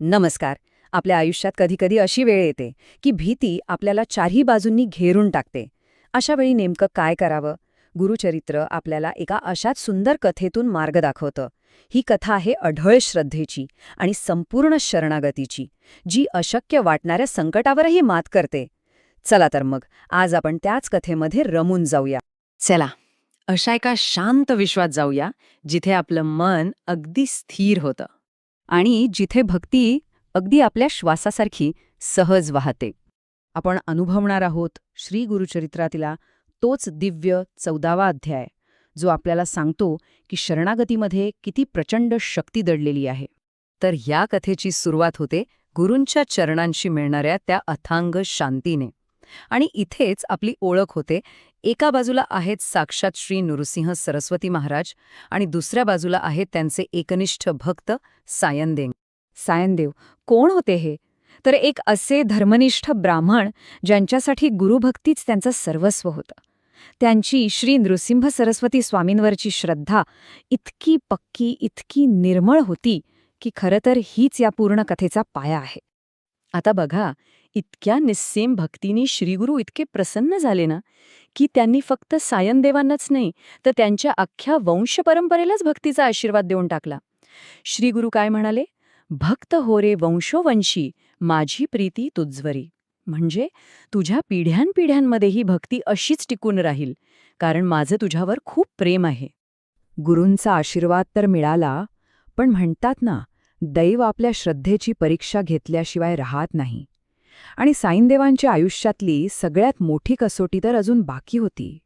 नमस्कार. आपल्या आयुष्यात कधीकधी अशी वेळ येते की भीती आपल्याला चारही बाजूंनी घेरून टाकते. अशा वेळी नेमकं काय करावं? गुरुचरित्र आपल्याला एका अशाच सुंदर कथेतून मार्ग दाखवतं. ही कथा आहे अढळ श्रद्धेची आणि संपूर्ण शरणागतीची जी अशक्य वाटणाऱ्या संकटावरही मात करते. चला तर मग आज आपण त्याच कथेमध्ये रमून जाऊया. चला अशा एका शांत विश्वात जाऊया जिथे आपलं मन अगदी स्थिर होतं. आणि जिथे भक्ती अगदी आपल्या श्वासासारखी सहज वाहते. आपण अनुभवणार आहोत श्री गुरुचरित्रातला तोच दिव्य चौदावा अध्याय जो आपल्याला सांगतो की शरणागतीमध्ये किती प्रचंड शक्ती दडलेली आहे. तर या कथेची सुरुवात होते गुरूंच्या चरणांशी मिळणाऱ्या त्या अथांग शांतीने. आणि इथेच आपली ओळख होते एका बाजूला आहेत साक्षात श्री नृसिंह सरस्वती महाराज आणि दुसऱ्या बाजूला आहेत त्यांचे एकनिष्ठ भक्त सायनदेव. सायनदेव कोण होते हे? तर एक असे धर्मनिष्ठ ब्राह्मण ज्यांच्यासाठी गुरुभक्तीच त्यांचं सर्वस्व होतं. त्यांची श्री नृसिंह सरस्वती स्वामींवरची श्रद्धा इतकी पक्की इतकी निर्मळ होती की खरं तर हीच या पूर्ण कथेचा पाया आहे. आता बघा इतक्या निस्सेम भक्तीनी श्रीगुरू इतके प्रसन्न झाले ना? की त्यांनी फक्त सायनदेवांनाच नाही तर त्यांच्या अख्ख्या वंशपरंपरेलाच भक्तीचा आशीर्वाद देऊन टाकला. श्रीगुरू काय म्हणाले? भक्त हो रे वंशोवंशी माझी प्रीती तुझवरी. म्हणजे तुझ्या पिढ्यानपिढ्यांमध्ये ही भक्ती अशीच टिकून राहील कारण माझं तुझ्यावर खूप प्रेम आहे. गुरूंचा आशीर्वाद तर मिळाला पण म्हणतात ना दैव आपल्या श्रद्धेची परीक्षा घेतल्याशिवाय राहत नाही. आणि साईनदेवांच्या आयुष्यातली सगळ्यात मोठी कसोटी तर अजून बाकी होती.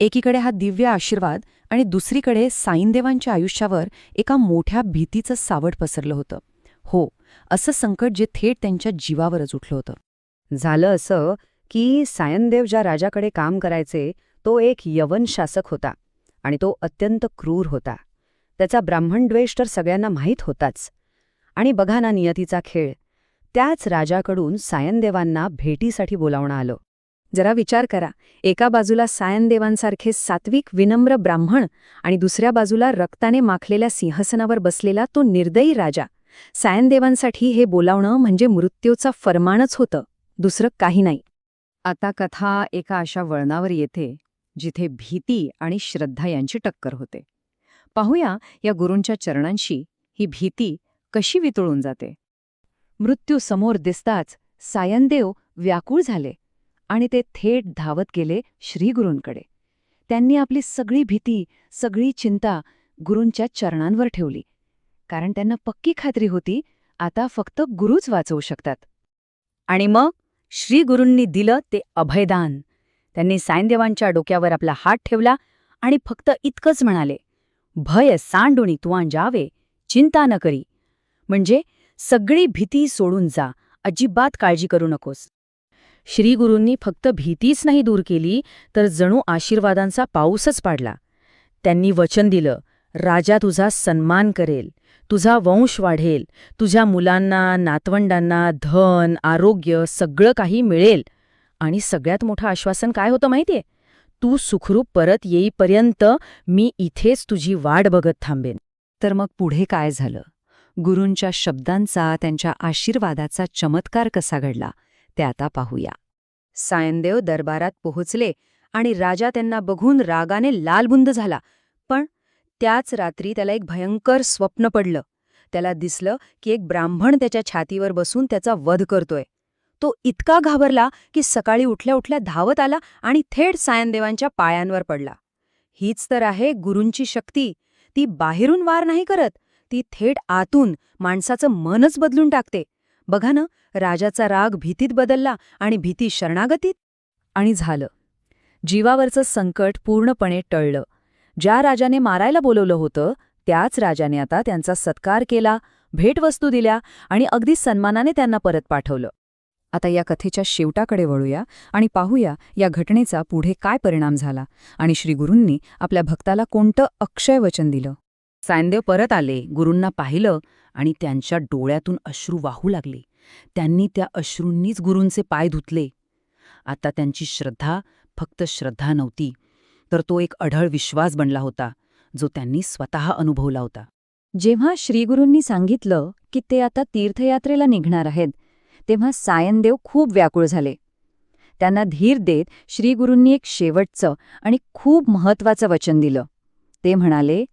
एकीकडे हा दिव्य आशीर्वाद आणि दुसरीकडे साईनदेवांच्या आयुष्यावर एका मोठ्या भीतीचं सावट पसरलं होतं. हो असं संकट जे थेट त्यांच्या जीवावरच उठलं होतं. झालं असं की सायनदेव ज्या राजाकडे काम करायचे तो एक यवन शासक होता आणि तो अत्यंत क्रूर होता. त्याचा ब्राह्मणद्वेष तर सगळ्यांना माहीत होताच. आणि बघा ना नियतीचा खेळ त्याच राजाकडून सायनदेवांना भेटीसाठी बोलावणं आलं. जरा विचार करा एका बाजूला सायनदेवांसारखे सात्विक विनम्र ब्राह्मण आणि दुसऱ्या बाजूला रक्ताने माखलेल्या सिंहासनावर बसलेला तो निर्दयी राजा. सायनदेवांसाठी हे बोलावणं म्हणजे मृत्यूचा फरमानच होतं दुसरं काही नाही. आता कथा एका अशा वळणावर येते जिथे भीती आणि श्रद्धा यांची टक्कर होते. पाहूया या गुरूंच्या चरणांशी ही भीती कशी वितळून जाते. मृत्यू समोर दिसताच सायनदेव व्याकुळ झाले आणि ते थेट धावत गेले श्रीगुरूंकडे. त्यांनी आपली सगळी भीती सगळी चिंता गुरूंच्या चरणांवर ठेवली. कारण त्यांना पक्की खात्री होती आता फक्त गुरुच वाचवू शकतात. आणि मग श्रीगुरूंनी दिलं ते अभयदान. त्यांनी सायनदेवांच्या डोक्यावर आपला हात ठेवला आणि फक्त इतकंच म्हणाले भय सांडुणी तुवान जावे चिंता न करी. म्हणजे सगळी भीती सोडून जा. अजिबात काळजी करू नकोस. श्रीगुरूंनी फक्त भीतीच नाही दूर केली तर जणू आशीर्वादांचा पाऊसच पाडला. त्यांनी वचन दिलं राजा तुझा सन्मान करेल तुझा वंश वाढेल तुझ्या मुलांना नातवंडांना धन आरोग्य सगळं काही मिळेल. आणि सगळ्यात मोठं आश्वासन काय होतं माहितीये? तू सुखरूप परत येईपर्यंत मी इथेच तुझी वाट बघत थांबेन. तर मग पुढे काय झालं? गुरूंच्या शब्दांचा त्यांच्या आशीर्वादाचा चमत्कार कसा घडला ते आता पाहूया. सायनदेव दरबारात पोहोचले आणि राजा त्यांना बघून रागाने लालबुंद झाला. पण त्याच रात्री त्याला एक भयंकर स्वप्न पडलं. त्याला दिसलं की एक ब्राह्मण त्याच्या छातीवर बसून त्याचा वध करतोय. तो इतका घाबरला की सकाळी उठल्या उठल्या धावत आला आणि थेट सायनदेवांच्या पायांवर पडला. हीच तर आहे गुरूंची शक्ती. ती बाहेरून वार नाही करत ती थेट आतून माणसाचं मनच बदलून टाकते. बघा ना राजाचा राग भीतीत बदलला आणि भीती शरणागतीत आणि झालं. जीवावरचं संकट पूर्णपणे टळलं. ज्या राजाने मारायला बोलवलं होतं त्याच राजाने आता त्यांचा सत्कार केला भेटवस्तू दिल्या आणि अगदी सन्मानाने त्यांना परत पाठवलं. आता या कथेच्या शेवटाकडे वळूया आणि पाहूया या घटनेचा पुढे काय परिणाम झाला आणि श्रीगुरूंनी आपल्या भक्ताला कोणतं अक्षय वचन दिलं. सायनदेव परत आले गुरूंना पाहिलं आणि त्यांच्या डोळ्यातून अश्रू वाहू लागले. त्यांनी त्या अश्रूंनीच गुरूंचे पाय धुतले. आता त्यांची श्रद्धा फक्त श्रद्धा नव्हती तर तो एक अढळ विश्वास बनला होता जो त्यांनी स्वतः अनुभवला होता. जेव्हा श्रीगुरूंनी सांगितलं की ते आता तीर्थयात्रेला निघणार आहेत तेव्हा सायनदेव खूप व्याकुळ झाले. त्यांना धीर देत श्रीगुरूंनी एक शेवटचं आणि खूप महत्वाचं वचन दिलं. ते म्हणाले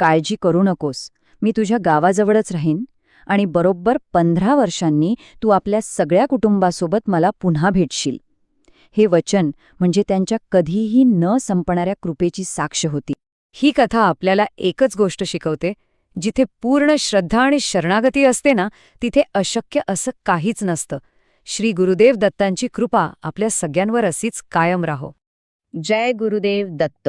काळजी करू नकोस. मी तुझ्या गावाजवळच राहीन आणि बरोबर पंधरा वर्षांनी तू आपल्या सगळ्या कुटुंबासोबत मला पुन्हा भेटशील. हे वचन म्हणजे त्यांच्या कधीही न संपणाऱ्या कृपेची साक्ष होती. ही कथा आपल्याला एकच गोष्ट शिकवते. जिथे पूर्ण श्रद्धा आणि शरणागती असते ना तिथे अशक्य असं काहीच नसतं. श्री गुरुदेव दत्तांची कृपा आपल्या सगळ्यांवर अशीच कायम राहो. जय गुरुदेव दत्त.